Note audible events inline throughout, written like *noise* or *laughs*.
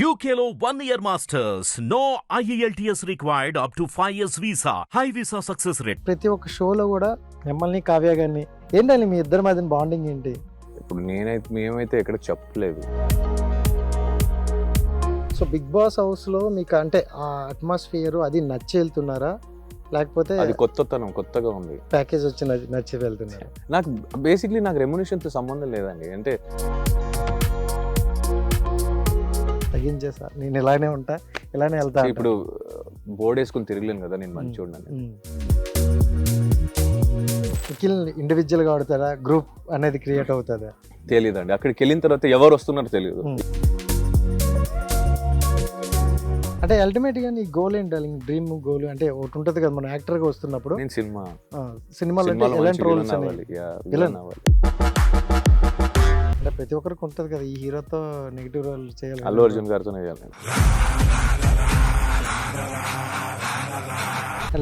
One year masters. No E IELTS required up to 5 years visa. High visa success rate. ప్రతి ఒక్క షోలో కూడా మిమ్మల్ని కావ్య గారిని. ఏంటండి మీ ఇద్దరి మధ్యన బాండింగ్ ఏంటి? ఇప్పుడు నేనైతే మేమైతే ఎక్కడ చెప్పలేదు. సో బిగ్ బాస్ హౌస్లో మీకు అంటే ఆ అట్మాస్ఫియర్ అది నచ్చి వెళ్తున్నారా? లేకపోతే అది కొత్తతనం కొత్తగా ఉంది. ప్యాకేజ్ వచ్చి నచ్చి- నచ్చి వెళ్తున్నారా? నాకు బేసిక్లీ నాకు రెమ్యునేషన్తో సంబంధం లేదండి. అంటే తగ్గించేసా. నేను ఇలానే ఉంటా ఇలానే వెళ్తా. ఇప్పుడు బోర్డు వేసుకుని తిరగలేను కదా నేను మంచి. నిఖిల్ ఇండివిజువల్గా ఆడతారా గ్రూప్ అనేది క్రియేట్ అవుతుందా? తెలియదండి అక్కడికి వెళ్ళిన తర్వాత ఎవరు వస్తున్నారో తెలియదు. అంటే అల్టిమేట్గా నీ గోల్ ఏంటి? డ్రీమ్ గోల్ అంటే ఒకటి ఉంటుంది కదా మన యాక్టర్గా వస్తున్నప్పుడు. నేను సినిమా. సినిమాలో ఎలాంటి రోల్స్ అని అవ్వాలి. ప్రతి ఒక్కరికి ఉంటుంది కదా ఈ హీరోతో నెగిటివ్ రోల్ చేయాలి అల్లు అర్జున్ చేయాలి.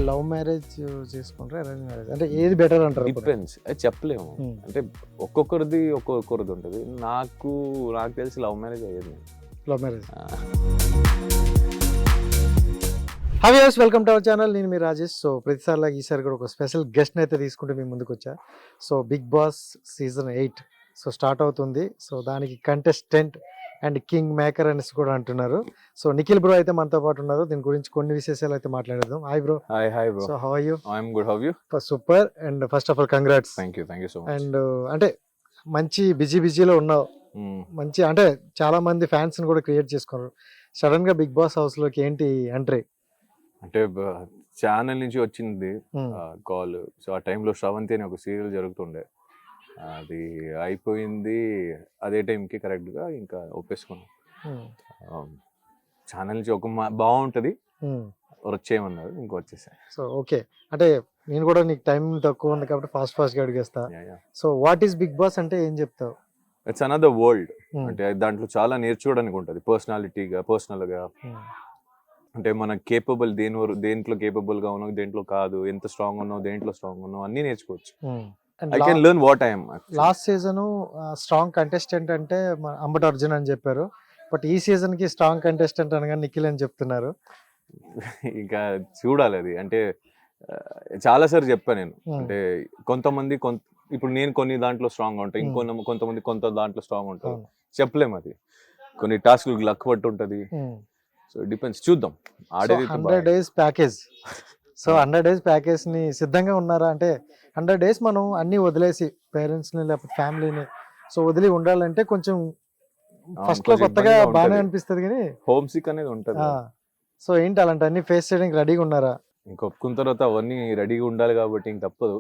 లవ్ మ్యారేజ్ చేసుకుంటారా అరేంజ్ మ్యారేజ్ అంటే ఏది బెటర్ అంటారు? డిపెండ్స్ అది చెప్పలేము. Hmm. అంటే ఒక్కొక్కరిది ఒక్కొక్కరిది ఉంటుంది. నాకు నాకు తెలిసి లవ్ మ్యారేజ్ అయ్యేది లవ్ మ్యారేజ్. ఆ, hi views welcome to our channel నేను మీ రాజేష్. సో ప్రతిసారిలా ఈసారి కూడా ఒక స్పెషల్ గెస్ట్ని అయితే తీసుకుంటే మీ ముందుకు వచ్చా so Big Boss season eight so start అవుతుంది. సో దానికి కంటెస్టెంట్ అండ్ కింగ్ మేకర్ అనేసి కూడా అంటున్నారు. సో నిఖిల్ బ్రో అయితే మనతో పాటు ఉన్నారు. దీని గురించి కొన్ని విశేషాలు అయితే మాట్లాడదాం hi bro hi hi bro so how are you I'm good have you super and first of all congrats thank you thank you so much and అంటే మంచి బిజీ బిజీలో ఉన్నావు. మంచి అంటే చాలా మంది ఫ్యాన్స్ని కూడా క్రియేట్ చేసుకున్నారు. సడన్గా బిగ్ బాస్ హౌస్లోకి ఏంటి ఎంట్రీ అంటే ఛానల్ నుంచి వచ్చింది కాల్ సో ఆ టైంలో శ్రవంతి అని ఒక సీరియల్ జరుగుతుండే. అది అయిపోయింది అదే టైంకి కరెక్ట్గా ఇంకా ఒప్పేసుకున్నాం. ఛానల్ నుంచి ఒక బాగుంటుంది. వచ్చేయమన్నారు ఇంకా వచ్చేసాయి సో ఓకే. అంటే నేను కూడా నీకు టైం తక్కువ ఉంది కాబట్టి ఫాస్ట్ ఫాస్ట్గా అడిగేస్తా so what is Big Boss అంటే ఏం చెప్తావు? It's another world. అంటే దాంట్లో చాలా నేర్చుకోవడానికి ఉంటుంది. పర్సనాలిటీగా పర్సనల్గా. అంటే మన కేపబుల్ దేని దేంట్లో capable గా ఉన్నావు దేంట్లో కాదు ఎంత స్ట్రాంగ్ ఉన్నావు దేంట్లో స్ట్రాంగ్ ఉన్నావు అన్నీ నేర్చుకోవచ్చు. I can learn what I'm last season strong contestant అంటే అంబటి అర్జున్ అని చెప్పారు. బట్ ఈ సీజన్కి స్ట్రాంగ్ కంటెస్టెంట్ అనగా నిఖిల్ అని చెప్తున్నారు. *laughs* ఇంకా చూడాలి అది. అంటే చాలా సార్లు చెప్పాను నేను. Hmm. అంటే కొంతమంది కొంత ఇప్పుడు నేను కొన్ని దాంట్లో స్ట్రాంగ్ ఉంటాయి Hmm. ఇంకొన్న కొంతమంది కొంత దాంట్లో స్ట్రాంగ్ ఉంటారు అవును. చెప్పలేము అది. కొన్ని టాస్క్లు లక్ పట్టు ఉంటుంది. సో డిపెండ్స్ చూద్దాం. ఆడేది hundred days package so hundred days ప్యాకేజ్ని సిద్ధంగా ఉన్నారా? అంటే హండ్రెడ్ డేస్ మనం అన్ని వదిలేసి పేరెంట్స్ని లేకపోతే ఫ్యామిలీని. సో వదిలి ఉండాలంటే కొంచెం ఫస్ట్లో కొత్తగా బాగానే. అనిపిస్తుంది కానీ హోమ్ సిక్ అనేది ఉంటుంది. సో ఏంటి అలాంటి అన్ని ఫేస్ చేయడానికి రెడీగా ఉన్నారా? ఇంకా ఒప్పుకున్న తర్వాత అవన్నీ రెడీగా ఉండాలి కాబట్టి ఇంక తప్పదు.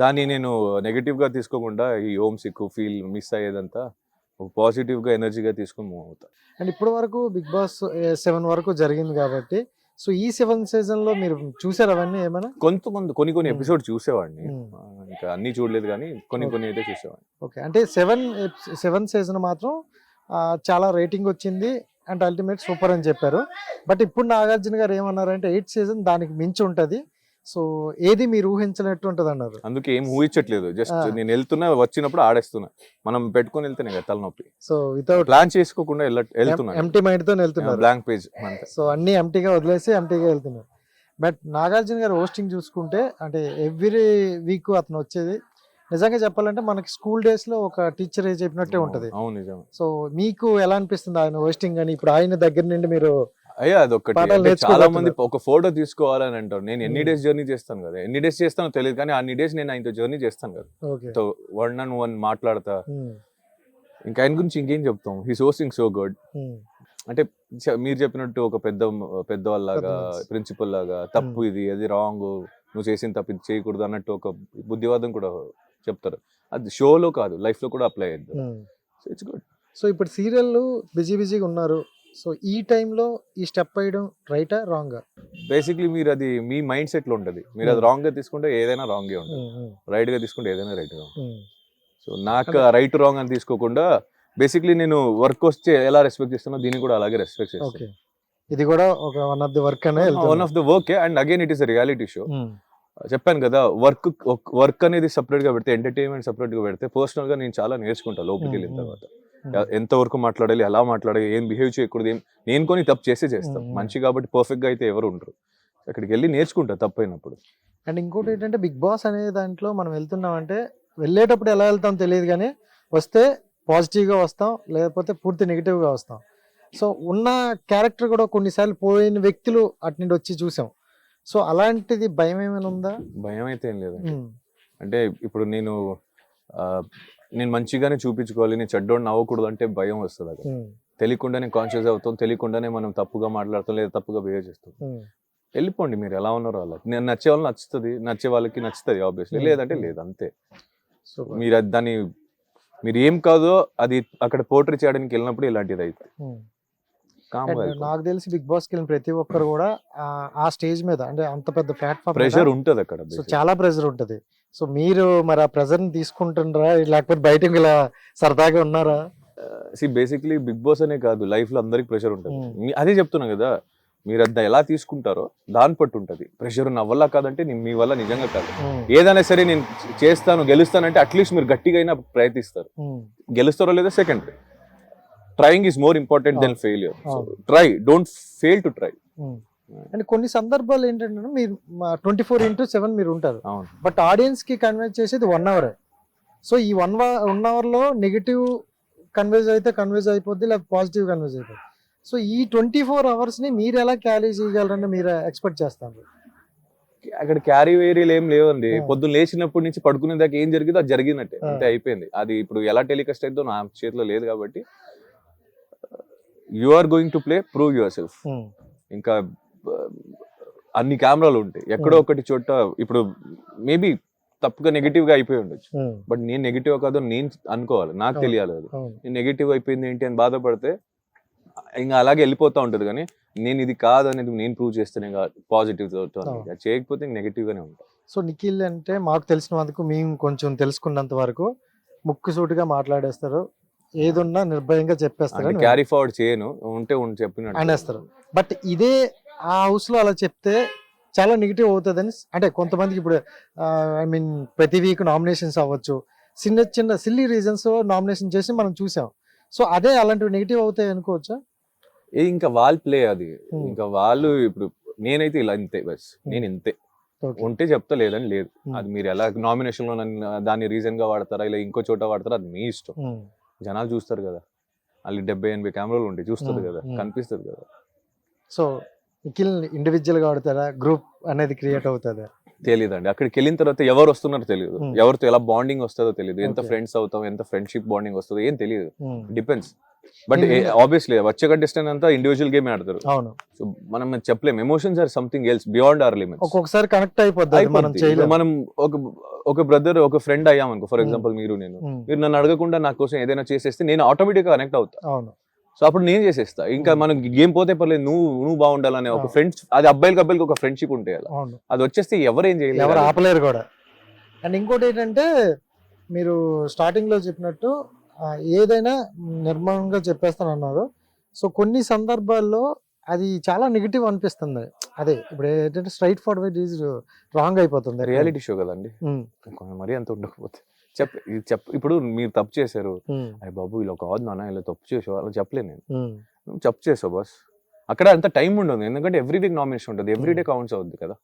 దాన్ని నేను నెగటివ్గా తీసుకోకుండా ఈ హోమ్ సిక్ ఫీల్ మిస్ అయ్యేదంతా పాజిటివ్గా ఎనర్జీగా తీసుకుని మూవ్ అవుతా. అండ్ ఇప్పటి వరకు బిగ్ బాస్ సెవెన్ వరకు జరిగింది కాబట్టి సో ఈ సెవెన్ సీజన్లో మీరు చూసారు అవన్నీ ఏమైనా కొంత కొంత కొన్ని కొన్ని Hmm. ఎపిసోడ్ చూసేవాడిని Hmm. ఇంకా అన్ని చూడలేదు కానీ కొన్ని. కొన్ని అయితే చూసేవాడిని ఓకే అంటే సెవెన్ సెవెన్ సీజన్ మాత్రం చాలా రేటింగ్ వచ్చింది అండ్ అల్టిమేట్ సూపర్ అని చెప్పారు బట్ ఇప్పుడు నాగార్జున గారు ఏమన్నారంటే ఎయిత్ సీజన్ దానికి మించి ఉంటది సో ఏది మీరు ఊహించినట్టు ఉంటది అన్నారు అందుకే ఏం ఊహించట్లేదు. జస్ట్. నేను వెళ్తున్నా వచ్చినప్పుడు ఆడేస్తున్నా. మనం పెట్టుకొని వెళ్తేనే కదా తలనొప్పి. సో వితౌట్ ప్లాన్ చేసుకోకుండా వెళ్తున్నా ఎంటీ మైండ్తో వెళ్తున్నారు. బ్లాంక్ పేజ్ సో అన్ని ఎంటీగా వదిలేసి ఎంటీగా వెళ్తున్నారు. బట్ నాగార్జున గారు హోస్టింగ్ చూసుకుంటే అంటే ఎవ్రీ వీక్ అతను వచ్చేది నిజంగా చెప్పాలంటే మనకి స్కూల్ డేస్లో ఒక టీచర్ చెప్పినట్టే ఉంటది. అవును నిజం సో మీకు ఎలా అనిపిస్తుంది ఆయన హోస్టింగ్ అని ఇప్పుడు ఆయన దగ్గర నుండి మీరు అయ్యా అదొకటి చాలా. మంది ఒక ఫోటో తీసుకోవాలని అంటారు. నేను ఎన్ని. డేస్ జర్నీ చేస్తాను కదా? ఎన్ని డేస్ చేస్తానో తెలియదు కానీ అన్ని డేస్ నేను ఆయనతో జర్నీ చేస్తాను కదా? వన్ అండ్ వన్ మాట్లాడతా. ఇంకా ఆయన గురించి ఇంకేం చెప్తాం? హీ హోస్టింగ్ సో గుడ్ అంటే మీరు చెప్పినట్టు ఒక పెద్ద పెద్దవాళ్ళలాగా. ప్రిన్సిపల్ లాగా తప్పు ఇది అది రాంగ్ నువ్వు చేసిన తప్పు ఇది చేయకూడదు అన్నట్టు ఒక బుద్ధివాదం కూడా చెప్తారు. అది షోలో కాదు లైఫ్లో కూడా అప్లై ఇట్స్ గుడ్ సో ఇప్పుడు సీరియల్ బిజీ బిజీగా ఉన్నారు. సో ఈ టైంలో ఈ స్టెప్ వేయడం రైటా రాంగా? బేసిక్లీ మీరు అది మీ మైండ్ సెట్లో ఉంటది. మీరు అది Hmm. రాంగ్గా తీసుకుంటే ఏదైనా రాంగ్గా ఉంటుంది రైట్గా తీసుకుంటే ఏదైనా రైట్గా ఉంటుంది సో నాకు. రైట్ రాంగ్ అని తీసుకోకుండా బేసిక్లీ నేను వర్క్ వస్తే ఎలా రెస్పెక్ట్ చేస్తున్నా దీన్ని కూడా అలాగే రెస్పెక్ట్ చేస్తాను. ఇది కూడా ఒక వన్ ఆఫ్ ది వర్క్ అనే one of the work and again it is reality show చెప్పాను కదా వర్క్ వర్క్ అనేది సపరేట్గా పెడితే ఎంటర్టైన్మెంట్ సపరేట్గా పెడితే పర్సనల్గా నేను చాలా నేర్చుకుంటా లోపలికి వెళ్ళిన Hmm, hmm. తర్వాత. ఎంతవరకు మాట్లాడాలి ఎలా మాట్లాడాలి ఏం బిహేవ్ చేయకూడదు ఏం నేను కొన్ని తప్పు చేసే చేస్తాం. మంచి కాబట్టి పర్ఫెక్ట్గా అయితే ఎవరు ఉండరు. అక్కడికి వెళ్ళి నేర్చుకుంటా తప్పైనప్పుడు. అండ్ ఇంకోటి ఏంటంటే బిగ్ బాస్ అనే దాంట్లో మనం వెళ్తున్నామంటే వెళ్ళేటప్పుడు ఎలా వెళ్తాం తెలియదు కానీ వస్తే పాజిటివ్గా వస్తాం లేకపోతే పూర్తి నెగిటివ్గా వస్తాం. సో ఉన్న క్యారెక్టర్ కూడా కొన్నిసార్లు పోయిన వ్యక్తులు అటు నుండి వచ్చి చూసాం. సో అలాంటిది భయం ఏమైనా ఉందా? భయం అయితే ఏం ఉమ్, అంటే ఇప్పుడు నేను నేను మంచిగానే చూపించుకోవాలి నేను చెడ్డోడిని నవ్వకూడదు అంటే భయం వస్తుంది అక్కడ. తెలియకుండానే కాన్షియస్ అవుతాం తెలియకుండానే మనం తప్పుగా మాట్లాడతాం లేదా తప్పుగా బిహేవ్ చేస్తాం. వెళ్ళిపోండి మీరు ఎలా ఉన్నారో అలా. నేను నచ్చే వాళ్ళు నచ్చుతుంది నచ్చే వాళ్ళకి నచ్చుతుంది ఆబ్వియస్లీ. లేదంటే లేదు అంతే. సూపర్. మీరు అది దాన్ని మీరు ఏం కాదో అది అక్కడ పోర్ట్రీ చేయడానికి వెళ్ళినప్పుడు ఇలాంటిది అయితే నాకు తెలిసి బిగ్ బాస్కి వెళ్ళిన ప్రతి ఒక్కరు కూడా ఆ- స్టేజ్ మీద అంటే అంత పెద్ద ప్లాట్ఫామ్ ప్రెషర్ ఉంటది అక్కడ సో చాలా ప్రెషర్ ఉంటది. సో మీరు మరి ఆ ప్రెషర్ని తీసుకుంటుండ్రా లేకపోతే బయటకు ఇలా సరదాగా ఉన్నారా? సి బేసిక్లీ బిగ్ బాస్ అనే కాదు లైఫ్లో అందరికి ప్రెషర్ ఉంటుంది. Hmm. అదే చెప్తున్నా కదా మీరు అది ఎలా తీసుకుంటారో దాన్ని పట్టు ఉంటుంది. ప్రెషర్ నా వల్ల కాదంటే నేను మీ వల్ల నిజంగా కాదు. ఉమ్, ఏదైనా సరే నేను చేస్తాను గెలుస్తానంటే అట్లీస్ట్ మీరు గట్టిగా అయినా ప్రయత్నిస్తారు. ఉమ్, గెలుస్తారో లేదా second trying is more important than failure. Try don't fail to try. And కొన్ని సందర్భాలు ఏంటంటే మీరు ట్వంటీ ఫోర్ ఇంటూ సెవెన్ మీరు ఉంటారు. బట్ ఆడియన్స్కి కన్వే చేసేది వన్ అవర్ సో ఈ వన్ వన్ అవర్లో నెగిటివ్ కన్వేజ్ అయితే కన్వేజ్ అయిపోద్ది లేదా పాజిటివ్ కన్వేజ్ అయిపోద్ది. సో ఈ ట్వంటీ ఫోర్ అవర్స్ని మీరు ఎలా క్యారీ చేయగలరని మీరు ఎక్స్పెక్ట్ చేస్తారు? అక్కడ క్యారీ వేరీలు ఏం లేవండి. పొద్దున్న లేచినప్పటి నుంచి పడుకునే దాకా ఏం జరిగిందో అది జరిగినట్టే. అంతే అయిపోయింది. అది ఇప్పుడు ఎలా టెలికాస్ట్ అయిందో నా చేతిలో లేదు కాబట్టి you are going to play prove yourself ఇంకా అన్ని కెమెరాలు ఉంటాయి. ఎక్కడో Hmm. ఒకటి చోట ఇప్పుడు మేబీ తప్పుగా నెగిటివ్గా అయిపోయి ఉండొచ్చు. బట్ నేను నెగిటివ్ కాదో నేను అనుకోవాలి. నాకు అవును. తెలియాలి అది. నేను నెగిటివ్ అయిపోయింది ఏంటి అని బాధపడితే ఇంకా అలాగే వెళ్ళిపోతా ఉంటది కానీ నేను ఇది కాదు అనేది నేను ప్రూవ్ చేస్తేనే పాజిటివ్. చేయకపోతే నెగిటివ్ గానే ఉంటా. సో నిఖిల్ అంటే మాకు తెలిసినందుకు మేము కొంచెం తెలుసుకున్నంత వరకు ముక్కు సూటిగా మాట్లాడేస్తారు. ఏదున్నా నిర్భయంగా చెప్పేస్తారు క్యారీ ఫార్వర్డ్ చేయను. ఉంటే చెప్పినట్టు. అనేస్తారు. బట్ ఇదే ఆ హౌస్లో అలా చెప్తే చాలా నెగిటివ్ అవుతుందని అంటే కొంతమందికి ఇప్పుడు ఐ మీన్ ప్రతి వీక్ నామినేషన్స్ అవ్వచ్చు. చిన్న చిన్న సిల్లీ రీజన్స్ నామినేషన్ చేసి మనం చూసాం. సో అదే అలాంటివి నెగిటివ్ అవుతాయి అనుకోవచ్చా? ఇంకా వాళ్ళ ప్లే అది. Hmm. ఇంకా వాళ్ళు ఇప్పుడు నేనైతే ఇలా ఇంతే బస్. నేను ఇంతే. ఉంటే చెప్తా లేదని లేదు. Hmm. అది మీరు ఎలా నామినేషన్లో దాన్ని రీజన్గా వాడతారా? ఇలా ఇంకో చోట వాడతారా? అది మీ ఇష్టం. జనాలు చూస్తారు కదా. వాళ్ళు డెబ్బై ఎనభై కెమెరాలు ఉంటాయి చూస్తారు. కదా. కనిపిస్తుంది కదా. సో నిఖిల్ ఇండివిజువల్గా ఆడతారా? గ్రూప్ అనేది క్రియేట్ అవుతుందా? తెలియదండి అక్కడికి వెళ్ళిన తర్వాత ఎవరు వస్తున్నారో తెలియదు. ఎవరితో ఎలా బాండింగ్ వస్తుందో తెలియదు. ఎంత. ఫ్రెండ్స్ అవుతాం ఎంత ఫ్రెండ్షిప్ బాండింగ్ వస్తుందో ఏం తెలియదు. డిపెండ్స్ బట్ ఆబ్వియస్లీ వచ్చే కంటెస్టెంట్ అంతా ఇండివిజువల్ గేమ్ ఆడతారు. అవును. సో మనం చెప్పలేం. Emotions are something else beyond our limits ఒక్కొక్కసారి కనెక్ట్ అయిపోద్ది మనం మనం ఒక ఒక బ్రదర్ ఒక ఫ్రెండ్ అయ్యాం అనుకో ఫర్ Hmm. ఎగ్జాంపుల్ మీరు నేను. ఉమ్, మీరు నన్ను అడగకుండా నా కోసం ఏదైనా చేసేస్తే నేను ఆటోమేటిక్గా కనెక్ట్ అవుతా. అవును. సో అప్పుడు నేను చేసేస్తా. ఇంకా Hmm. మనకి గేమ్ పోతే పర్లేదు నువ్వు నువ్వు బాగుండాలనే ఒక. ఫ్రెండ్స్ అది అబ్బాయిలకి అబ్బాయిలకి ఒక ఫ్రెండ్షిప్ ఉంటే అది వచ్చేస్తే ఎవరేం ఎవరు చేయలేరు ఆపలేరు కూడా. అండ్ ఇంకోటి ఏంటంటే మీరు స్టార్టింగ్లో చెప్పినట్టు ఏదైనా నిర్మలంగా చెప్పేస్తాను అన్నారు సో కొన్ని సందర్భాల్లో అది చాలా నెగిటివ్ అనిపిస్తుంది. అదే ఇప్పుడు ఏంటంటే స్ట్రైట్ ఫార్వర్డ్ ఈజ్ రాంగ్ అయిపోతుంది. రియాలిటీ షో కదండి. మరీ అంత ఉండకపోతే. చెప్ చెప్ ఇప్పుడు మీరు తప్పు చేశారు. అయ్య బాబు ఇలా కాదు నాన్న ఇలా తప్పు చేసావు అలా చెప్పలేను నేను. నువ్వు చెప్పు చేసావు బస్ అక్కడ అంత టైం ఉండదు. ఎందుకంటే ఎవ్రీ వీక్ నామినేషన్ ఉంటుంది. ఎవ్రీ డే కౌంట్స్ అవుద్ది కదా.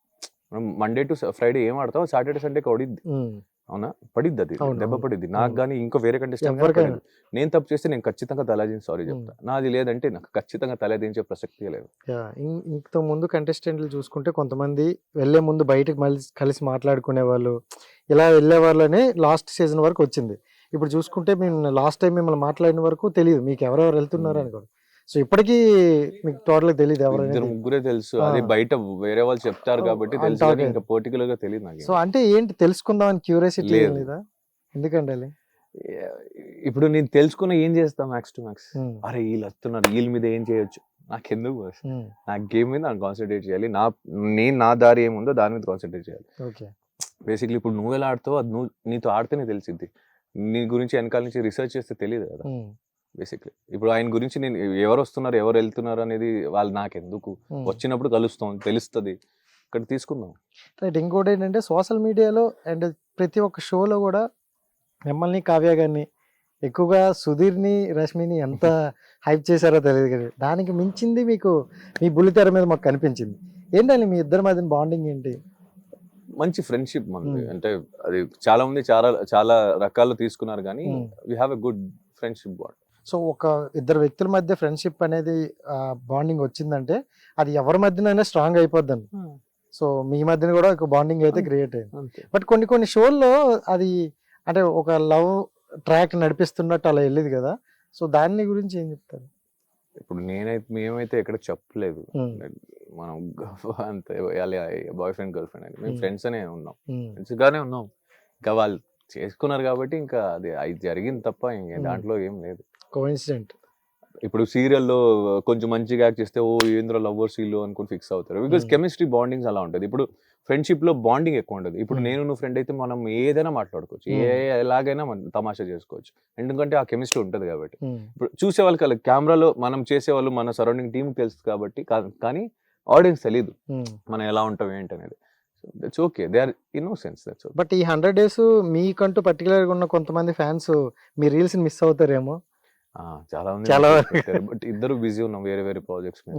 మనం మండే టు ఫ్రైడే ఏం ఆడతాం సాటర్డే సండే పడిద్ది ఉమ్, అవునా? పడిద్ది అది దెబ్బ. పడిద్ది. నాకు. కానీ ఇంకో వేరే కంటెస్టెంట్ ఎవరికైనా. నేను తప్పు చేస్తే నేను ఖచ్చితంగా తలాదిని సారీ. చెప్తా. నాది లేదంటే నాకు ఖచ్చితంగా తలదించే ప్రసక్తి లేదు. ఇంత ముందు కంటెస్టెంట్లు చూసుకుంటే కొంతమంది వెళ్ళే ముందు బయటకు మళ్ళీ కలిసి మాట్లాడుకునే వాళ్ళు ఇలా వెళ్ళే వాళ్ళని లాస్ట్ సీజన్ వరకు వచ్చింది. ఇప్పుడు చూసుకుంటే మేము లాస్ట్ టైం మిమ్మల్ని మాట్లాడిన వరకు తెలియదు మీకు ఎవరెవరు వెళ్తున్నారు అని కూడా. సో ఇప్పటికీ మీకు టోటల్ తెలియదు ఎవరైనా ముగ్గురే తెలుసు. అదే బయట వేరే వాళ్ళు చెప్తారు కాబట్టి తెలుసు. ఇంకా పర్టికులర్గా తెలియదు నాకు. సో అంటే ఏంటి తెలుసుకుందాం అని క్యూరియాసిటీ లేదు. లేదా? ఎందుకండి అది? ఇప్పుడు నేను తెలుసుకున్న ఏం చేస్తా మ్యాక్స్ టు మ్యాక్స్ అరే వీళ్ళు వస్తున్నారు. వీళ్ళ మీద ఏం చేయొచ్చు? నాకెందుకు boss? ఉమ్, నా గేమ్ మీద నాకు కాన్సన్ట్రేట్ చేయాలి. నా నేను నా దారి ఏముందో దాని మీద కాన్సన్ట్రేట్ చేయాలి. ఓకే. బేసిక్లీ ఇప్పుడు నువ్వు ఎలా ఆడుతావో అది నువ్వు నీతో ఆడితేనే తెలిసిద్ది. నీ గురించి వెనకాల నుంచి రీసెర్చ్ చేస్తే తెలియదు కదా. బేసిక్లీ ఇప్పుడు ఆయన గురించి నేను ఎవరు వస్తున్నారు ఎవరు వెళ్తున్నారు అనేది వాళ్ళు నాకెందుకు? ఉమ్. వచ్చినప్పుడు కలుస్తాం తెలుస్తుంది. ఇక్కడ తీసుకుందాం. రైట్ ఇంకోటి ఏంటంటే సోషల్ మీడియాలో అండ్ ప్రతి ఒక్క షోలో కూడా మిమ్మల్ని కావ్య గారిని ఎక్కువగా సుధీర్ని రష్మిని ఎంత *laughs* హైప్ చేశారో తెలియదు కదా దానికి మించింది మీకు మీ బుల్లితెర మీద మాకు కనిపించింది. ఏంటండి మీ ఇద్దరి మధ్యన బాండింగ్ ఏంటి? మంచి ఫ్రెండ్షిప్ మనది. అంటే అది చాలా మంది చాలా చాలా రకాలు తీసుకున్నారు కానీ. We have a good friendship bond so ఒక ఇద్దరు వ్యక్తుల మధ్య ఫ్రెండ్షిప్ అనేది బాండింగ్ వచ్చిందంటే అది ఎవరి మధ్యనైనా స్ట్రాంగ్ అయిపోద్దండి. సో మీ మధ్యన కూడా ఒక బాండింగ్ అయితే. క్రియేట్ అయింది బట్ కొన్ని కొన్ని షోల్లో అది అంటే ఒక లవ్ ట్రాక్ నడిపిస్తున్నట్టు అలా వెళ్ళేది కదా. సో దాని గురించి ఏం చెప్తారు? ఇప్పుడు నేనైతే మేమైతే ఎక్కడ చెప్పలేదు. మనం అంతే బాయ్ ఫ్రెండ్ గర్ల్ ఫ్రెండ్ అని. మేము. ఫ్రెండ్స్ అనే ఉన్నాం. ఉమ్, ఫ్రెండ్స్ గానే ఉన్నాం. ఇంకా వాళ్ళు చేసుకున్నారు కాబట్టి ఇంకా అది అది జరిగింది తప్ప ఇంక. దాంట్లో ఏం లేదు. కోఇన్సిడెంట్ ఇప్పుడు సీరియల్లో కొంచెం మంచిగా యాక్ట్ చేస్తే ఓ ఏంద్ర లవ్వర్స్ వీళ్ళు అనుకుని ఫిక్స్ అవుతారు. Because Hmm. కెమిస్ట్రీ బాండింగ్స్ అలా ఉంటుంది. ఇప్పుడు ఫ్రెండ్షిప్లో బాండింగ్ ఎక్కువ ఉంటుంది. ఇప్పుడు Hmm. నేను నువ్వు ఫ్రెండ్ అయితే మనం ఏదైనా మాట్లాడుకోవచ్చు. ఏ ఎలాగైనా మనం తమాషా చేసుకోవచ్చు. ఎందుకంటే ఆ కెమిస్ట్రీ ఉంటుంది కాబట్టి. ఇప్పుడు చూసే వాళ్ళకి కెమెరాలో మనం చేసేవాళ్ళు మన సరౌండింగ్ టీం తెలుసు కాబట్టి కానీ ఆడియన్స్ తెలియదు మనం ఎలా ఉంటాం ఏంటి అనేది. That's okay they are innocence that's but ఈ హండ్రెడ్ డేస్ మీకంటూ particular గా ఉన్న కొంతమంది ఫ్యాన్స్ మీ రీల్స్ మిస్ అవుతారేమో. చాలా మంది చాలా బట్ ఇద్దరు బిజీ ఉన్నాం వేరే వేరే ప్రాజెక్ట్స్ మీద.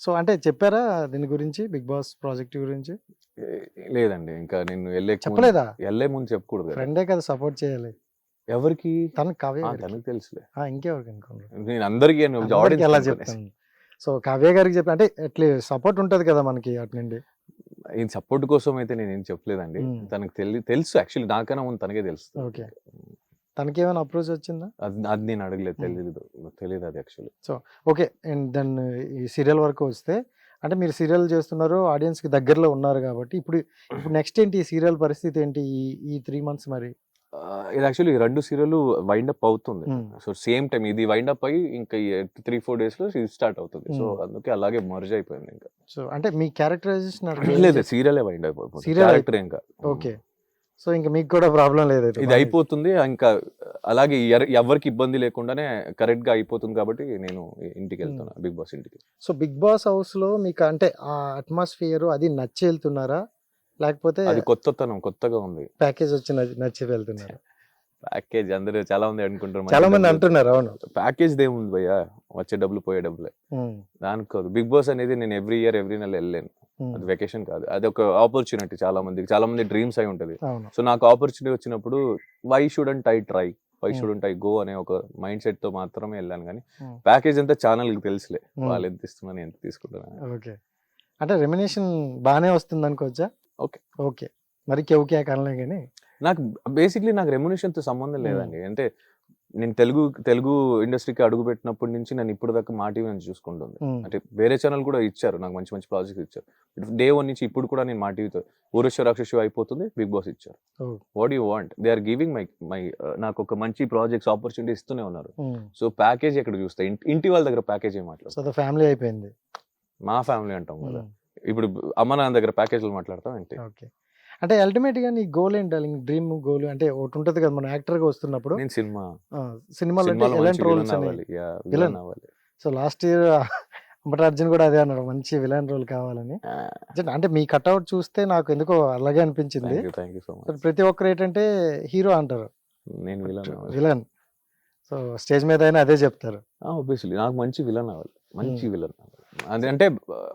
సో అంటే చెప్పారా దీని గురించి బిగ్ బాస్ ప్రాజెక్ట్ గురించి? లేదండి. ఇంకా నేను వెళ్ళే చెప్పలేదా? వెళ్ళే ముందు చెప్పకూడదు. ఫ్రెండే కదా సపోర్ట్ చేయాలి. ఎవరికి? తనకు కావ్య. తనకు తెలుసులే. ఇంకెవరికి అనుకోండి నేను అందరికీ audience ఎలా. చెప్తాను? సో కావ్య గారికి చెప్పి అంటే ఎట్లా సపోర్ట్ ఉంటది కదా మనకి అటు నుండి? ఈ సపోర్ట్ కోసం అయితే నేను ఏం చెప్పలేదండి. తనకు తెలి తెలుసు యాక్చువల్లీ నాకన్నా ముందు తనకే తెలుసు ఓకే. తనకి ఏమైనా అప్రోచ్ వచ్చిందా? అది అది నేను అడగలేదు. తెలియదు తెలియదు అది యాక్చువల్లీ ఓకే అండ్ దెన్ ఈ సీరియల్ వరకు వస్తే అంటే మీరు సీరియల్ చేస్తున్నారు ఆడియన్స్కి దగ్గరలో ఉన్నారు కాబట్టి ఇప్పుడు ఇప్పుడు నెక్స్ట్ ఏంటి ఈ సీరియల్ పరిస్థితి ఏంటి ఈ ఈ త్రీ మంత్స్ మరి? ఇది యాక్చువల్లీ రెండు సీరియల్ వైండ్ అప్ అవుతుంది. సో సేమ్ టైం ఇది వైండ్ అప్ అయ్యి ఇంకా త్రీ ఫోర్ డేస్లో ఇది స్టార్ట్ అవుతుంది. సో. అందుకే అలాగే మర్జ్ అయిపోయింది ఇంకా. సో అంటే మీ క్యారెక్టరైజేషన్ లేదు సీరియల్ వైండ్ అయిపోతుంది. క్యారెక్టర్ ఇంకా. ఓకే సో ఇంకా మీకు కూడా ప్రాబ్లం లేదు. ఇది అయిపోతుంది. ఇంకా అలాగే ఎవరికి ఇబ్బంది లేకుండానే కరెక్ట్గా అయిపోతుంది కాబట్టి నేను ఇంటికి వెళ్తున్నా బిగ్ బాస్ ఇంటికి. సో బిగ్ బాస్ హౌస్లో మీకు అంటే ఆ అట్మాస్ఫియర్ అది నచ్చి వెళ్తున్నారా? లేకపోతే అది కొత్తతనం కొత్తగా ఉంది. ప్యాకేజ్ వచ్చి నచ్చి- వెళ్తున్నారా? ప్యాకేజ్ అందరూ చాలా మంది అనుకుంటారు. చాలా మంది అంటున్నారు అవును. ప్యాకేజ్ దేముంది భయ్యా? వచ్చే డబ్బులు పోయే డబ్బులే. ఉమ్, దానికి కాదు. బిగ్ బాస్ అనేది నేను ఎవ్రీ ఇయర్ ఎవ్రీ నెల వెళ్ళలేను. అది వెకేషన్ కాదు. అది ఒక ఆపర్చునిటీ చాలా మందికి. చాలా మంది డ్రీమ్స్ అయి ఉంటది. సో నాకు ఆపర్చునిటీ వచ్చినప్పుడు why shouldn't I try why. Shouldn't I go అనే ఒక మైండ్ సెట్తో మాత్రమే వెళ్ళాను కానీ. ప్యాకేజ్ అంతా ఛానల్ తెలుసులే. వాళ్ళు ఎంత ఇస్తున్నాను ఎంత తీసుకుంటున్నాను ఓకే. అంటే రెమినేషన్ బాగానే వస్తుంది అనుకోవచ్చా? Okay. ఓకే. మరి కేవుకే కానీ? నాకు బేసిక్లీ నాకు రెమ్యునేషన్తో సంబంధం. లేదండి. అంటే నేను తెలుగు తెలుగు ఇండస్ట్రీకి అడుగు పెట్టినప్పటి నుంచి నేను ఇప్పుడు దాకా మా టీవీ నుంచి చూసుకుంటుంది. అంటే వేరే ఛానల్ కూడా ఇచ్చారు నాకు మంచి మంచి ప్రాజెక్ట్స్ ఇచ్చారు. డే వన్ నుంచి ఇప్పుడు కూడా నేను మా టీవీతో ఊరేశ్వర రాక్షసు అయిపోతుంది బిగ్ బాస్ ఇచ్చారు. What you want they are giving my my నాకు ఒక మంచి ప్రాజెక్ట్స్ ఆపర్చునిటీ ఇస్తూనే ఉన్నారు. సో ప్యాకేజ్ ఎక్కడ చూస్తా? ఇంటి- వాళ్ళ దగ్గర ప్యాకేజ్ ఏం మాట్లాడు సో ఫ్యామిలీ అయిపోయింది. మా ఫ్యామిలీ అంటాం కదా. ఇప్పుడు అమ్మ నాన్న దగ్గర ప్యాకేజ్లు మాట్లాడతాం ఓకే అంటే అల్టిమేట్గా నీ గోల్ ఏంటి డ్రీమ్ గోల్ అంటే ఒకటి ఉంటది కదా మన యాక్టర్గా వస్తున్నప్పుడు. నేను సినిమా. సినిమాలో అంటే ఎలాంటి రోల్స్ విలన్ అవ్వాలి. అవ్వాలి. So last year Ambati Arjun కూడా అదే అన్నాడు మంచి విలన్ రోల్ కావాలని. అంటే మీ కట్అవుట్ చూస్తే నాకు ఎందుకో అలాగే అనిపించింది. ప్రతి ఒక్కరు ఏంటంటే హీరో అంటారు. నేను విలన్ అవ్వాలి. విలన్ సో స్టేజ్ మీద అయినా అదే చెప్తారు. నాకు మంచి విలన్ అవ్వాలి. మంచి Hmm. విలన్ అది అంటే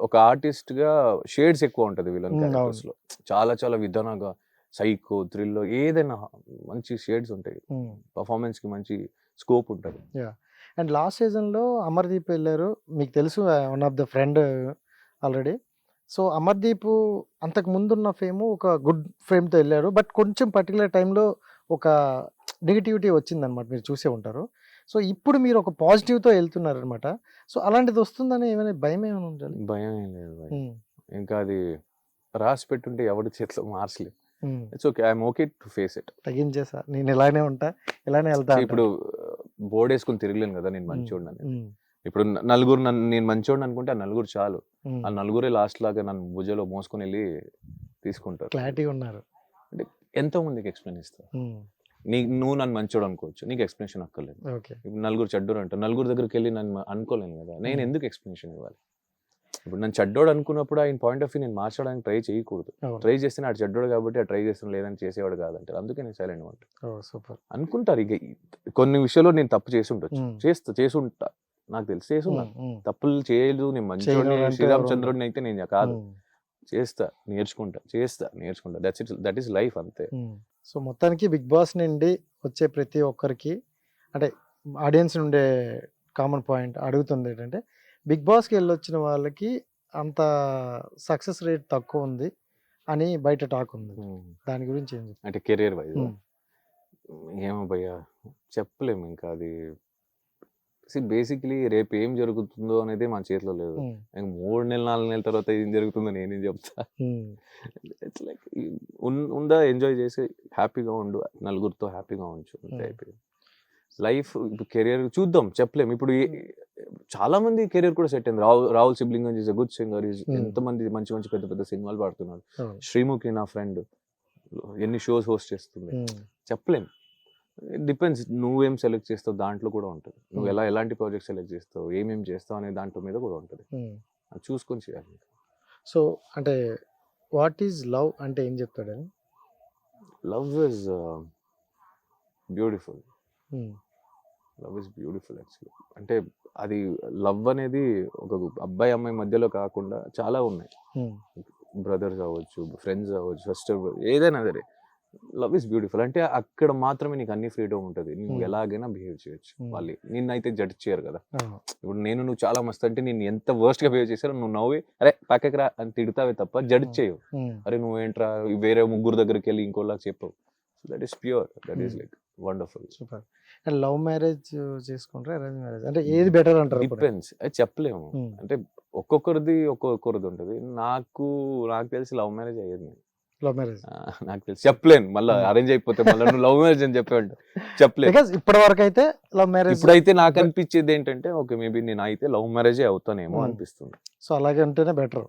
ఒక ఆర్టిస్ట్గా షేడ్స్ ఎక్కువ ఉంటది విలన్ క్యారెక్టర్స్లో చాలా చాలా విధానంగా సైకో థ్రిల్లో ఏదైనా మంచి షేడ్స్ ఉంటాయి. పర్ఫార్మెన్స్కి మంచి స్కోప్ ఉంటది. అండ్ లాస్ట్ సీజన్లో అమర్దీప్ వెళ్ళారు. మీకు తెలుసు one of the friend already. So Amardeep అంతకు ముందున్న ఫేమ్ ఒక గుడ్ ఫేమ్తో వెళ్ళారు. బట్ కొంచెం పర్టికులర్ టైంలో ఒక నెగిటివిటీ వచ్చిందనమాట మీరు చూసే ఉంటారు. సో ఇప్పుడు మీరు ఒక పాజిటివ్తో వెళ్తున్నారు అనమాట సో అలాంటిది వస్తుందని ఏమైనా భయం ఏమైనా ఉండాలి భయం ఏం లేదు భయం. ఇంకా అది రాసి పెట్టుంటే ఎవరి చేతిలో మార్చలేదు it's okay I'm okay to face it. తగ్గించేసా. నేను ఇలానే ఉంటా ఇలానే వెళ్తా. ఇప్పుడు బోర్డ్ వేసుకుని తిరగలేను కదా నేను మంచోడిని అని. ఇప్పుడు న- నలుగురు నన్ను నేను మంచోడిని అనుకుంటే ఆ నలుగురు చాలు. ఆ నలుగురే లాస్ట్ లాగా నన్ను భుజలో మోసుకొని వెళ్ళి తీసుకుంటారు. క్లారిటీ ఉన్నారు. ఎంతో మందికి ఎక్స్ప్లెయిన్ ఇస్తారు ఉమ్, నీ నువ్వు నన్ను మంచోడు అనుకోవచ్చు. నీకు ఎక్స్ప్లెనేషన్ అక్కర్లేదు. నలుగురు చెడ్డూరు అంటారు. నలుగురు దగ్గరికి వెళ్ళి నన్ను అనుకోలేను కదా. నేను. ఎందుకు ఎక్స్ప్లెనేషన్ ఇవ్వాలి? ఇప్పుడు నన్ను చెడ్డోడు అనుకున్నప్పుడు ఆయన పాయింట్ ఆఫ్ వ్యూ నేను మార్చడానికి ట్రై చేయకూడదు. ట్రై చేస్తే నాడు చెడ్డోడు కాబట్టి ఆ ట్రై చేస్తున్న లేదని చేసేవాడు కాదంటారు. అందుకే నేను సైలెంట్ ఉంటాను సూపర్. అనుకుంటారు ఇక కొన్ని విషయాల్లో నేను తప్పు చేసి ఉండొచ్చు. చేస్తా చేసి ఉంటా. నాకు తెలిసి చేసి తప్పులు చేయలేదు నేను మంచి శ్రీరామచంద్రుడిని అయితే నేను కాదు. చేస్తా నేర్చుకుంటా చేస్తా నేర్చుకుంటా that's it that is life అంతే. సో మొత్తానికి బిగ్ బాస్ నుండి వచ్చే ప్రతి ఒక్కరికి అంటే ఆడియన్స్ నుండే కామన్ పాయింట్ అడుగుతుంది ఏంటంటే బిగ్ బాస్కి వెళ్ళొచ్చిన వాళ్ళకి అంత సక్సెస్ రేట్ తక్కువ ఉంది అని బయట టాక్ ఉంది దాని గురించి? అంటే కెరియర్ వైజ్ ఉమ్. ఏమో భయ్యా చెప్పలేము ఇంకా అది బేసిక్లీ రేపు ఏం జరుగుతుందో అనేది మన చేతిలో లేదు. మూడు నెలలు నాలుగు నెలల తర్వాత ఏం జరుగుతుందో నేనేం చెప్తా. ఇట్స్ లైక్ ఉందా ఎంజాయ్ చేసి హ్యాపీగా ఉండు నలుగురితో హ్యాపీగా ఉంచు అంతే లైఫ్ ఇప్పుడు కెరియర్ చూద్దాం చెప్పలేం. ఇప్పుడు చాలా మంది కెరియర్ కూడా సెట్ అయింది. Rahul Rahul sibling is good singer. ఎంతమంది మంచి మంచి పెద్ద పెద్ద సినిమాలు పాడుతున్నాడు. అవును. శ్రీముఖి నా ఫ్రెండ్ ఎన్ని షోస్ హోస్ట్ చేస్తుంది. చెప్పలేం. డిపెండ్స్. నువ్వేం సెలెక్ట్ చేస్తావు దాంట్లో కూడా ఉంటుంది. నువ్వు Hmm. ఎలా ఎలాంటి ప్రాజెక్ట్ సెలెక్ట్ చేస్తావు ఏమేం చేస్తావు అనే దాంట్లో మీద కూడా ఉంటుంది. ఉమ్. అది చూసుకొని చేయాలి సో అంటే వాట్ ఈజ్ లవ్ అంటే ఏం చెప్తాడని love is beautiful love is beautiful actually అంటే అది లవ్ అనేది ఒక అబ్బాయి అమ్మాయి మధ్యలో కాకుండా చాలా ఉన్నాయి. బ్రదర్స్ అవ్వచ్చు ఫ్రెండ్స్ అవ్వచ్చు సిస్టర్ ఏదైనా సరే. Love is beautiful. అంటే అక్కడ మాత్రమే నీకు అన్ని ఫ్రీడమ్ ఉంటుంది. నువ్వు. ఎలాగైనా బిహేవ్ చేయొచ్చు. వాళ్ళు నిన్నైతే జడ్జ్ చేయరు కదా. ఇప్పుడు నేను నువ్వు చాలా మస్తు అంటే నేను ఎంత worst గా బిహేవ్ చేశారో నువ్వు నవ్వి అరే పక్కకి రా అని తిడతావే తప్ప జడ్జ్. చేయవు. అరే నువ్వేంట్రా? వేరే ముగ్గురు దగ్గరికి వెళ్ళి ఇంకోలాగా చెప్పవు. So that is pure that is. Like wonderful super. And love marriage చేసుకుంటారా అరేంజ్ మ్యారేజ్? అంటే ఏది బెటర్ అంటారు? డిపెండ్స్ అది చెప్పలేము. అంటే ఒక్కొక్కరిది ఒక్కొక్కరిది ఉంటుంది. నాకు నాకు తెలిసి లవ్ మ్యారేజ్ అయ్యేది లవ్ మ్యారేజ్ నాకు తెలిసి. చెప్పలేను. మళ్ళీ Hmm. అరేంజ్ అయిపోతే మళ్ళీ నువ్వు లవ్ మ్యారేజ్ అని చెప్పేవాడు చెప్పలేదు. బికాస్ ఇప్పటి వరకు అయితే లవ్ మ్యారేజ్ ఇప్పుడైతే నాకు అనిపించేది ఏంటంటే ఓకే మేబీ నేను అయితే లవ్ మ్యారేజే అవుతానేమో Hmm. అనిపిస్తుంది. సో అలాగే ఉంటేనే బెటర్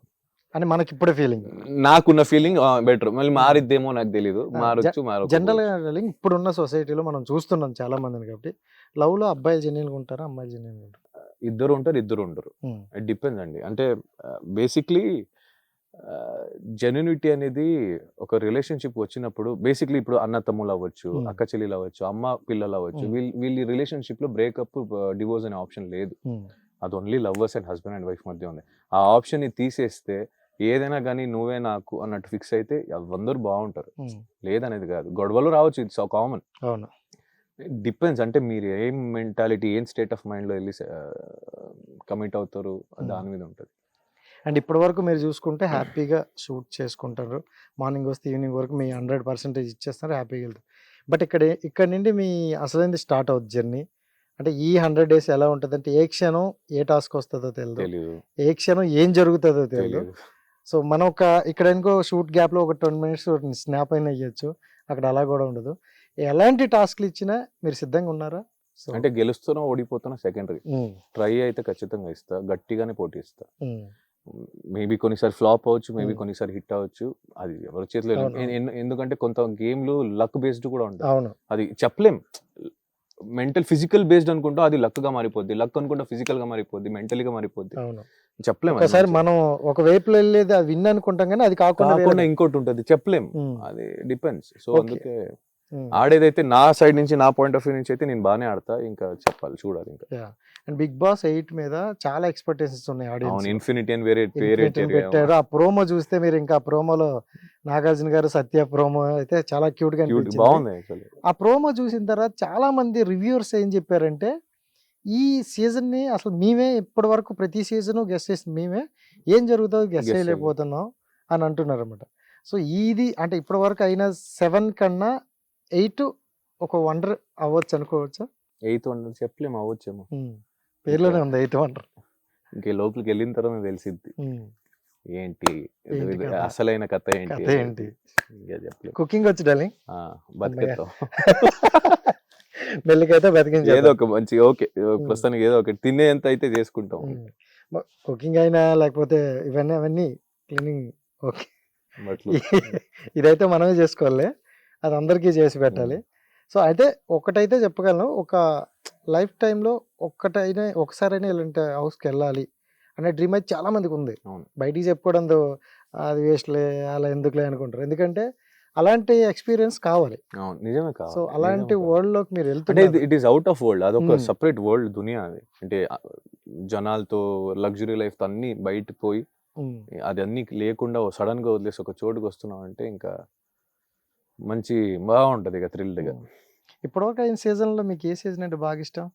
అని మనకి ఇప్పుడే ఫీలింగ్ నాకున్న ఫీలింగ్ బెటర్ మళ్ళీ మారిద్దేమో నాకు తెలియదు మారొచ్చు మారొచ్చు జనరల్గా darling, ఇప్పుడున్న సొసైటీలో మనం చూస్తున్నాం చాలా మందిని కాబట్టి లవ్లో అబ్బాయిలు జెన్యున్ ఉంటారా అమ్మాయిలు జెన్యున్ ఉంటారు? ఇద్దరు ఉంటారు ఇద్దరు ఉండరు. ఇట్ డిపెండ్స్ అండి. అంటే బేసిక్లీ జెన్యునిటీ అనేది ఒక రిలేషన్షిప్ వచ్చినప్పుడు బేసిక్లీ ఇప్పుడు అన్న తమ్ముళ్ళు అవ్వచ్చు. అక్క చెల్లెలు అవ్వచ్చు అమ్మ పిల్లలు అవ్వచ్చు. వీళ్ళ వీళ్ళ రిలేషన్షిప్లో బ్రేకప్ డివోర్స్ అనే ఆప్షన్ లేదు. అది only lovers and husband and wife మధ్య ఉంది. ఆ ఆప్షన్ని తీసేస్తే ఏదైనా కానీ నువ్వే నాకు అన్నట్టు ఫిక్స్ అయితే అందరూ బాగుంటారు. లేదనేది కాదు. గొడవలు రావచ్చు ఇట్స్ కామన్ అవును. డిపెండ్స్ అంటే మీరు ఏం మెంటాలిటీ ఏం స్టేట్ ఆఫ్ మైండ్లో వెళ్ళి కమిట్ అవుతారు. దాని మీద ఉంటుంది. అండ్ ఇప్పటి వరకు మీరు చూసుకుంటే హ్యాపీగా షూట్ చేసుకుంటారు. మార్నింగ్ వస్తే ఈవినింగ్ వరకు మీ హండ్రెడ్ పర్సెంటేజ్ ఇచ్చేస్తారు హ్యాపీగా వెళ్తారు. బట్ ఇక్కడ ఇక్కడ నుండి మీ అసలైంది స్టార్ట్ అవుతుంది జర్నీ. అంటే ఈ హండ్రెడ్ డేస్ ఎలా ఉంటుంది అంటే ఏ క్షణం ఏ టాస్క్ వస్తుందో తెలియదు తెలియదు ఏ క్షణం ఏం జరుగుతుందో తెలియదు సో మనం ఒక ఇక్కడ ఇంకో షూట్ గ్యాప్లో ఒక ట్వంటీ మినిట్స్ స్నాప్ అయినా ఇవ్వచ్చు అక్కడ అలా కూడా ఉండదు. ఎలాంటి టాస్క్లు ఇచ్చినా మీరు సిద్ధంగా ఉన్నారా? అంటే గెలుస్తున్నా ఓడిపోతున్నా సెకండరీ. ట్రై అయితే ఖచ్చితంగా ఇస్తా. గట్టిగానే పోటీ ఇస్తా. మేబీ కొన్నిసారి ఫ్లాప్ అవ్వచ్చు మేబీ. కొన్నిసారి హిట్ అవ్వచ్చు. అది ఎవరి చేతిలో ఎందుకంటే కొంత గేమ్లు లక్ బేస్డ్ కూడా ఉంటాయి. అది చెప్పలేం. మెంటల్ ఫిజికల్ బేస్డ్ అనుకుంటా అది లక్గా మారిపోద్ది. లక్ అనుకుంటా ఫిజికల్గా మారిపోద్ది మెంటల్గా మారిపోద్ది చెప్పలేం ఒకసారి. మనం ఒక వైపులో వెళ్ళేది అది విన్ అనుకుంటాం కానీ అది కాకుండా. ఇంకోటి ఉంటుంది. చెప్పలేం. అది డిపెండ్స్. సో. అందుకే. ఆడేదైతే నా సైడ్ నుంచి నా పాయింట్ ఆఫ్ వ్యూ నుంచి అయితే నేను బాగానే ఆడతా. ఇంకా చెప్పాలి చూడాలి ఇంకా. అండ్ బిగ్ బాస్ ఎయిట్ మీద చాలా ఎక్స్పెక్టేషన్స్ ఉన్నాయి ఆడియన్స్ ఇన్ఫినిటీ అని వేరే వేరే పెట్టారు ఆ ప్రోమో చూస్తే మీరు ఇంకా ప్రోమోలో నాగార్జున గారు సత్య ప్రోమో అయితే చాలా క్యూట్గా బాగుంది ఆ ప్రోమో చూసిన తర్వాత చాలా మంది రివ్యూవర్స్ ఏం చెప్పారంటే ఈ సీజన్ని అసలు మేమే ఇప్పటి వరకు ప్రతి సీజన్ గెస్ట్ చేసింది మేమే. ఏం జరుగుతుందో గెస్ట్ చేయలేకపోతున్నాం అని అంటున్నారు అనమాట సో ఇది అంటే ఇప్పటి వరకు అయిన సెవెన్ కన్నా ఎయిట్ ఒక వండర్ అవ్వచ్చు అనుకోవచ్చా? ఎయిత్ వండర్ చెప్పలేము అవ్వచ్చేమో. పేర్లోనే ఉంది ఎయిట్ వండర్. ఇంకే లోపలికి వెళ్ళిన తర్వాత తెలిసిద్ది. ఏంటి? అసలైన కథ ఏంటి? ఏంటి? ఇంకా చెప్పలేము. కుకింగ్ వచ్చి డార్లింగ్? ఆ, బతికేద్దాం మెల్లికైతే బతికించారు ఏదో ఒక మంచి ఓకే. ప్రస్తుతానికి ఏదో ఒకటి తినేంత అయితే చేసుకుంటాం. కుకింగ్ అయినా లేకపోతే ఇవన్నీ అవన్నీ క్లీనింగ్ ఓకే. ఇదైతే మనమే చేసుకోవాలి. అది అందరికీ చేసి పెట్టాలి. సో అయితే ఒకటైతే చెప్పగలను ఒక లైఫ్ టైంలో ఒక్కటైనా ఒకసారైనా ఇలాంటి హౌస్కి వెళ్ళాలి అనే డ్రీమ్ అయితే చాలా మందికి ఉంది. అవును. బయటికి చెప్పుకోవడం దో- అది వేస్ట్లే అలా ఎందుకులే అనుకుంటారు. ఎందుకంటే అలాంటి ఎక్స్పీరియన్స్ కావాలి. అవును నిజమే కావాలి. సో అలాంటి. వరల్డ్లోకి మీరు వెళ్తున్నారు. It is out of world. అదొక. సపరేట్ వరల్డ్ దునియా అది. అంటే జనాలతో లగ్జరీ లైఫ్ అన్ని బయట పోయి అది అన్ని లేకుండా సడన్గా వదిలేసి ఒక చోటుకి వస్తున్నాం అంటే ఇంకా మంచి బాగుంటది ఇక థ్రిల్డ్గా ఉమ్. ఇప్పటివరకు అయిన సీజన్లో మీకు ఏ సీజన్ అంటే బాగా ఇష్టం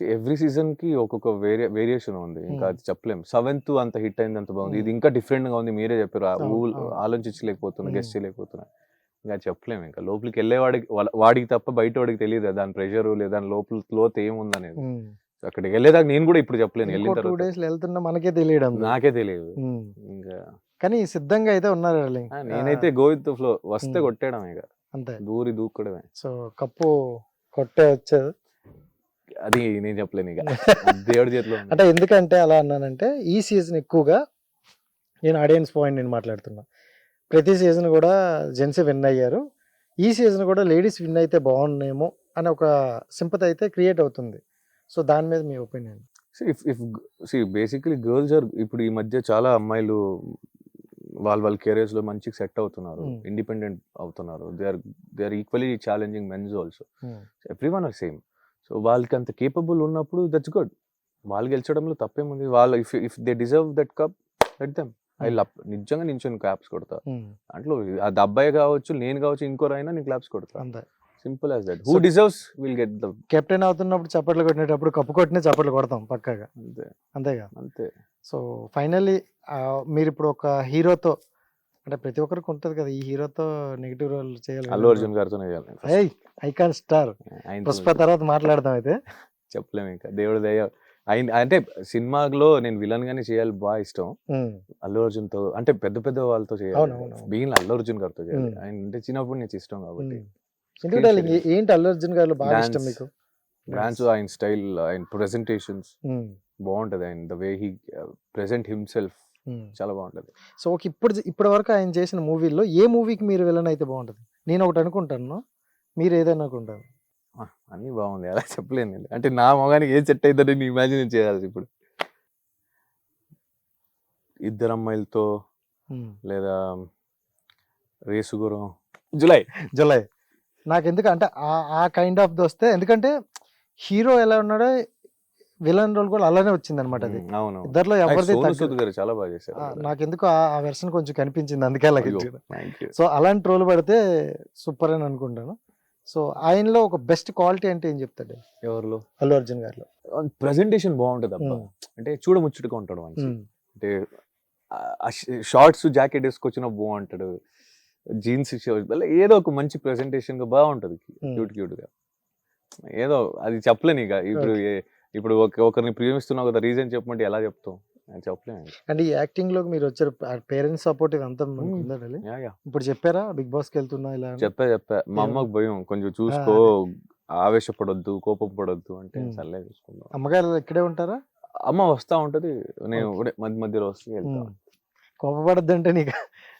ఎవ్రీ సీజన్కి ఒక్కొక్క వేరే వేరియేషన్ ఉంది ఇంకా. అది చెప్పలేం సెవెంత్ అంత హిట్ అయింది అంత బాగుంది ఇది. ఇంకా డిఫరెంట్గా ఉంది మీరే చెప్పారు. ఆలోచించలేకపోతున్నా గెస్ట్. చేయలేకపోతున్నా ఇంకా చెప్పలేము ఇంకా లోపలికి వెళ్ళేవాడికి వాళ్ళ- వాడికి తప్ప బయట వాడికి తెలియదు దాని ప్రెషర్ లేదా దాని లోపల లోతు ఏముందనేది. అక్కడికి వెళ్ళేదాకా నేను కూడా ఇప్పుడు చెప్పలేను వెళ్ళిన టూ డేస్ వెళ్తున్నా మనకే తెలియడం. నాకే తెలియదు. ఇంకా కానీ సిద్ధంగా అయితే ఉన్నారు నేనైతే గో విత్ ఫ్లో వస్తే. కొట్టేయడం ఇక అంతే. దూరి దూకడమే సో కప్పు కొట్టే వచ్చేది. అది నేను చెప్పలేను ఇక. *laughs* దేవుడి చేతిలో. అంటే ఎందుకంటే అలా అన్నానంటే ఈ సీజన్ ఎక్కువగా నేను ఆడియన్స్ పాయింట్ నేను మాట్లాడుతున్నా. ప్రతి సీజన్ కూడా జెంట్స్ విన్ అయ్యారు. ఈ సీజన్ కూడా లేడీస్ విన్ అయితే బాగున్నాయేమో అని ఒక సింపతి అయితే క్రియేట్ అవుతుంది. సో దాని మీద మీ opinion if if see basically girls are ఇప్పుడు ఈ మధ్య చాలా అమ్మాయిలు వాళ్ళ వాళ్ళ కెరీర్స్లో మంచిగా సెట్ అవుతున్నారు Hmm. ఇండిపెండెంట్ అవుతున్నారు. They are they are equally challenging mens also every one are same so వాళ్ళకి అంత కేపబుల్ ఉన్నప్పుడు దట్స్ గుడ్ వాళ్ళు గెలిచడంలో తప్పేముంది? వాళ్ళు if if they deserve that cup let them I love నిజంగా నించొని క్లాప్స్ కొడతా. దాంట్లో అది అబ్బాయి కావచ్చు నేను కావచ్చు ఇంకోరైనా నేను క్లాప్స్ కొడతా. అంతే. Simple as that. Who deserves will get the captain అవుతున్నప్పుడు చప్పట్లు కొట్టినప్పుడు కప్పు కొట్టిన చప్పట్లు కొడతాం పక్కాగా. అంతే. అంతేగా అంతే. సో ఫైనల్లీ మీరు ఇప్పుడు ఒక హీరోతో అంటే ప్రతి ఒక్కరికి ఉంటుంది కదా ఈ హీరోతో నెగిటివ్ రోల్ చేయాలి అల్లు అర్జున్ గారితోనే చేయాలి ఐకాన్ స్టార్. పుష్ప తర్వాత మాట్లాడదాం అయితే. *laughs* చెప్పలేము ఇంకా. దేవుడు దయ. అంటే సినిమాలో నేను విలన్ గానే చేయాలి బాగా ఇష్టం. అల్లు అర్జున్తో అంటే పెద్ద పెద్ద వాళ్ళతో చేయాలి. బీన్ అల్లు అర్జున్ గారితో చేయాలి. ఆయన అంటే చిన్నప్పుడు నుంచి ఇష్టం కాబట్టి. ఎందుకు ఏంటి అల్లు అర్జున్ గారు బాగా ఇష్టం. మీకు? డాన్స్ ఆయన స్టైల్ ఆయన ప్రెజెంటేషన్స్ ఉమ్, బాగుంటది. ఆయన the way he present himself. చాలా బాగుంటది. సో ఒక ఇప్పుడు ఇప్పటి వరకు ఆయన చేసిన మూవీల్లో ఏ మూవీకి మీరు విలన్ అయితే బాగుంటుంది? నేను ఒకటి అనుకుంటాను. మీరు ఏదైనా అనుకుంటాను అన్నీ బాగుంది. అలా చెప్పలేను అంటే నా మొగానికి ఏం సెట్ అవుతుందో నేను ఇమాజిన్ చేయాలి ఇప్పుడు. ఇద్దరు అమ్మాయిలతో ఉమ్. లేదా రేసు గురం జులై. జులై. నాకు ఎందుకు అంటే ఆ- కైండ్ ఆఫ్ వస్తే ఎందుకంటే హీరో ఎలా ఉన్నాడో విలన్ రోల్ కూడా అలానే వచ్చింది అనమాట అది ఇద్దరిలో ఎవరిది చాలా బాగా చేశారు ఆ, నాకెందుకు ఆ- వెర్షన్ కొంచెం కనిపించింది అందుకే అలా అయ్యో, ఇచ్చాను. thank you. సో అలాంటి రోల్ పడితే సూపర్ అని అనుకుంటాను. సో ఆయనలో ఒక బెస్ట్ క్వాలిటీ అంటే ఏం చెప్తాడు? ఎవరిలో? అల్లు అర్జున్ గారిలో. ప్రెజెంటేషన్ బాగుంటది అబ్బా. అంటే చూడముచ్చుడుగా ఉంటాడు అంటే షార్ట్స్ జాకెట్ వేసుకొచ్చిన బాగుంటాడు. జీన్స్ ఏదో ఒక మంచి ప్రెజెంటేషన్గా బాగుంటది. క్యూట్ క్యూట్గా. ఏదో అది చెప్పలేను ఇక. ఇప్పుడు ఇప్పుడు ఒక- ఒకరిని ప్రేమిస్తున్నావు కదా రీజన్ చెప్పమంటే ఎలా చెప్తాం ఇక. అంటే ఈ యాక్టింగ్లోకి మీరు వచ్చారు పేరెంట్స్ సపోర్ట్ ఇదంతా ఇప్పుడు చెప్పారా? బిగ్ బాస్కి వెళ్తున్నా ఇలా? చెప్పా చెప్పా. మా అమ్మకి భయం. కొంచెం చూసుకో ఆవేశపడొద్దు కోపం పడొద్దు అంటే ఉమ్. సర్లే చూసుకుందాం. అమ్మగారు ఇక్కడే ఉంటారా? అమ్మ వస్తా ఉంటది. నేను మధ్య మధ్యలో వస్తే వెళ్తా. ఉమ్. కోపపడద్దు అంటే నీకు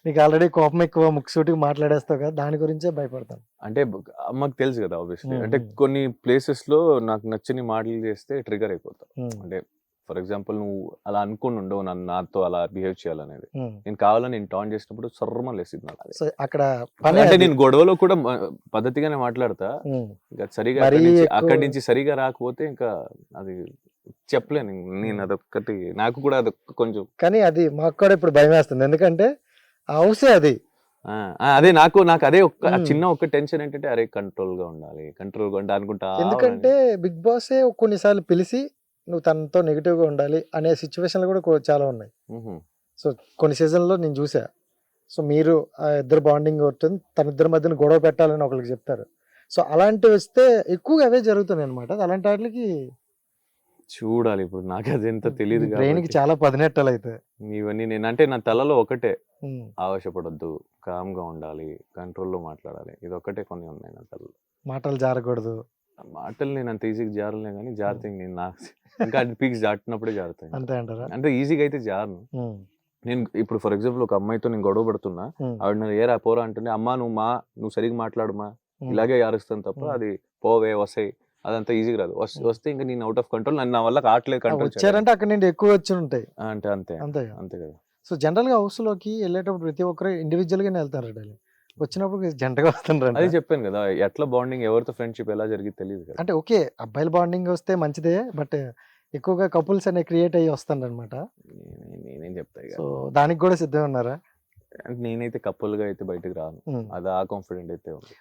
నీకు ఆల్రెడీ కోపం ఎక్కువ ముక్కుసూటికి మాట్లాడేస్తావు కదా దాని గురించే భయపడతాను. అంటే అమ్మకి తెలుసు కదా ఆబ్వియస్లీ అంటే. కొన్ని ప్లేసెస్లో నాకు నచ్చని మాటలు చేస్తే ట్రిగర్ అయిపోతా ఉమ్, అంటే ఫర్ ఎగ్జాంపుల్ నువ్వు అలా అనుకుని ఉండవు నన్ను నాతో అలా బిహేవ్ చేయాలనేది. నేను కావాలని నేను టాన్ చేసినప్పుడు సర్రమ లేసింది నాకు అక్కడ అంటే. నేను గొడవలో కూడా పద్ధతిగానే మాట్లాడతా. ఇంకా సరిగా అక్కడి నుంచి సరిగా రాకపోతే ఇంకా అది చెప్పలేను. నేను అదొక్కటి నాకు కూడా అదొక కొంచెం కానీ అది మాకు కూడా ఇప్పుడు భయం వేస్తుంది ఎందుకంటే హౌసే అది. అదే నాకు నాకు అదే ఒక్క. చిన్న ఒక్క టెన్షన్ ఏంటంటే అరే కంట్రోల్గా ఉండాలి కంట్రోల్గా ఉండాలి. అనుకుంటా ఎందుకంటే బిగ్ బాసే కొన్నిసార్లు పిలిచి నువ్వు తనతో నెగిటివ్గా ఉండాలి అనే సిచ్యువేషన్లు కూడా చాలా ఉన్నాయి. సో కొన్ని సీజన్లో నేను చూసా సో మీరు ఆ ఇద్దరు బాండింగ్ ఉంటుంది తన ఇద్దరి మధ్యన గొడవ పెట్టాలని ఒకరికి చెప్తారు. సో అలాంటివి వస్తే ఎక్కువగా అవే జరుగుతున్నాయి అనమాట అలాంటి వాటికి చూడాలి ఇప్పుడు నాకు అది ఎంత తెలియదు బ్రెయిన్కి చాలా పదినెట్టలు అయితే. ఇవన్నీ నేను అంటే నా తలలో ఒకటే. ఆవేశపడొద్దు కామ్గా ఉండాలి కంట్రోల్లో మాట్లాడాలి. ఇది ఒకటే కొన్ని ఉన్నాయి నా తలలో. మాటలు జారకూడదు. మాటలు నేను అంత ఈజీగా జారలే కానీ జారుతాయి. నేను నా *laughs* ఇంకా అది పీక్స్ దాటినప్పుడే జారుతాయి. అంతే అంటారా? అంటే ఈజీగా అయితే జారను. నేను ఇప్పుడు ఫర్ ఎగ్జాంపుల్ ఒక అమ్మాయితో నేను గొడవ పడుతున్నా ఆవిడ నన్ను ఏరా పోరా అంటుంది అమ్మా నువ్వు మా నువ్వు సరిగ్గా మాట్లాడుమా? ఇలాగే యారుస్తాను తప్ప. అది పోవే వసాయి అదంతా ఈజీగా రాదు వస్- వస్తే ఇంకా నేను అవుట్ ఆఫ్ కంట్రోల్ నన్ను నా వల్ల కావట్లేదు కంట్రోల్ వచ్చారంటే అక్కడ నుండి ఎక్కువ వచ్చి ఉంటాయి. అంటే అంతే. అంతే అంతే కదా. సో జనరల్గా హౌస్లోకి వెళ్ళేటప్పుడు ప్రతి ఒక్కరు ఇండివిజువల్ గానే వెళ్తారు డాలి. వచ్చినప్పుడు జంటగా వస్తుంటారు అది చెప్పాను కదా ఎట్లా బాండింగ్ ఎవరితో ఫ్రెండ్షిప్ ఎలా జరిగింది తెలియదు కదా. అంటే ఓకే అబ్బాయిల బాండింగ్ వస్తే మంచిదే బట్ ఎక్కువగా కపుల్స్ అనే క్రియేట్ అయ్యి వస్తాను అనమాట నేనే- నేనేం చెప్తా ఇక. సో దానికి కూడా సిద్ధం ఉన్నారా? అంటే నేనైతే couple గా అయితే బయటకు రాను. ఉమ్. అది ఆ కాన్ఫిడెంట్ అయితే ఉంది.